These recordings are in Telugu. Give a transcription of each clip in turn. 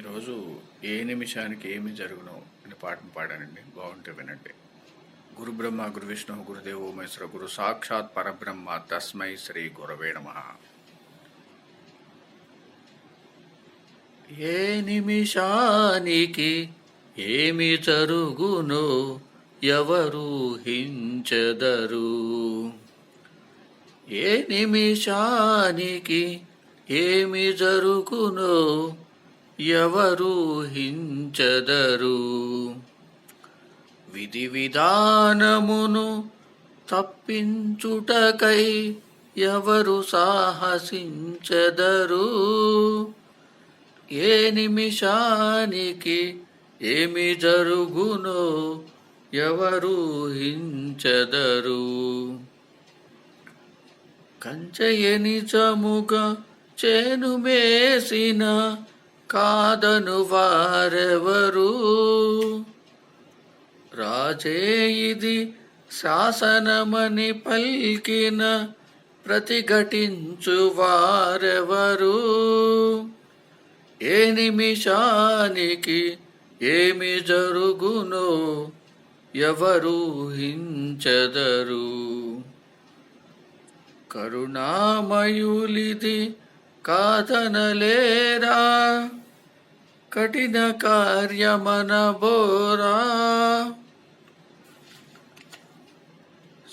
ఈరోజు ఏ నిమిషానికి ఏమి జరుగును అని పాటను పాడానండి. బాగుంటే వినండి. గురు బ్రహ్మ గురు విష్ణు గురుదేవో మహేశ్వర గురు సాక్షాత్ పరబ్రహ్మ తస్మై శ్రీ గురవే నమ. ఏ నిమిషానికి ఏమి జరుగును ఎవరు హించదరు? ఏ నిమిషానికి ఏమి జరుగునో ఎవరు హించదరు విధి విధానమును తప్పించుటకై ఎవరు సాహసించదరు? ఏ నిమిషానికి ఏమి జరుగునో ఎవరు హించదరు కంచయ నిజముగా చేను మేసిన కాదను వారెవరు? రాజే ఇది శాసనమని పల్కిన ప్రతిఘటించు వారెవరు? ఏ నిమిషానికి ఏమి జరుగునో ఎవరు హించదరు కరుణామయులిది కాదనలేరా? కఠిన కార్యమన బోరా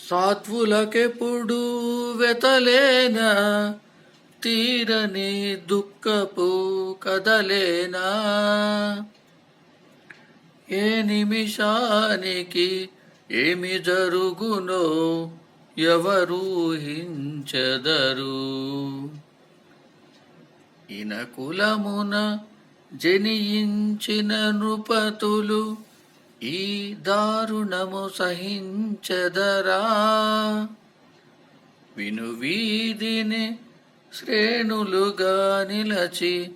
సాత్వులకెప్పుడు వెతలేనా? తీరని దుఃఖపు కదలేనా? ఏ నిమిషానికి ఏమి జరుగునో ఎవరూహించదరు ఇన కులమున జనియించిన నృపతులు ఈ దారుణము సహించదరా. వినువీధిని శ్రేణులుగా నిలచి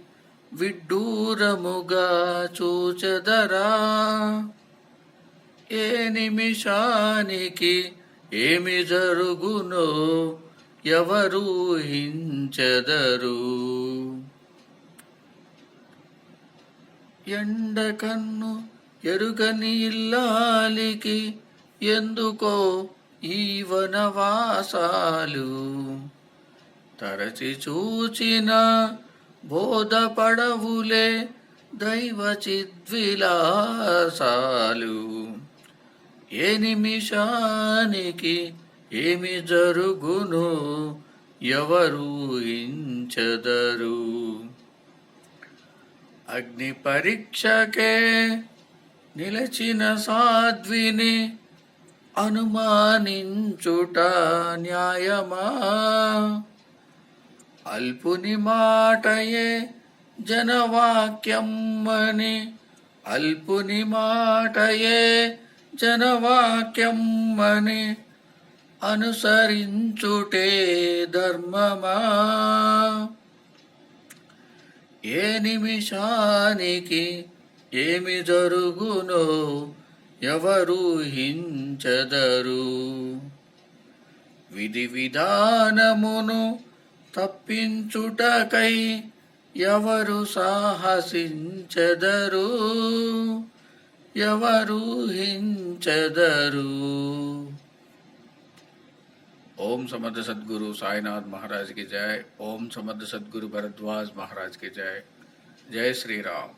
విడ్డూరముగా చూచదరా. ఏ నిమిషానికి ఏమి జరుగునో ఎవరు హించదరు ఎండ కన్ను ఎరుగని ఇల్లాలికి ఎందుకో ఈ వనవాసాలు? తరచి చూచిన బోధపడవులే దైవ చిద్విలాసాలు. ఏ నిమిషానికి ఏమి జరుగును ఎవరు ఇంచదరు అగ్ని పరీక్షకే నిలచిన సాధ్విని అనుమానించుట న్యాయమా? అల్పుని మాటయే జనవాక్యమ్మని అల్పుని మాటయే జనవాక్యమ్మని అనుసరించుటే ధర్మమా? ఏ నిమిషానికి ఏమి జరుగునో ఎవరు హించదరు విధి విధానమును తప్పించుటకై ఎవరు సాహసించదరు? ఎవరు హించదరు ओम समर्थ सदगुरु साईनाथ महाराज की जय, ओम समर्थ सदगुरु भरद्वाज महाराज की जय। जय श्री राम।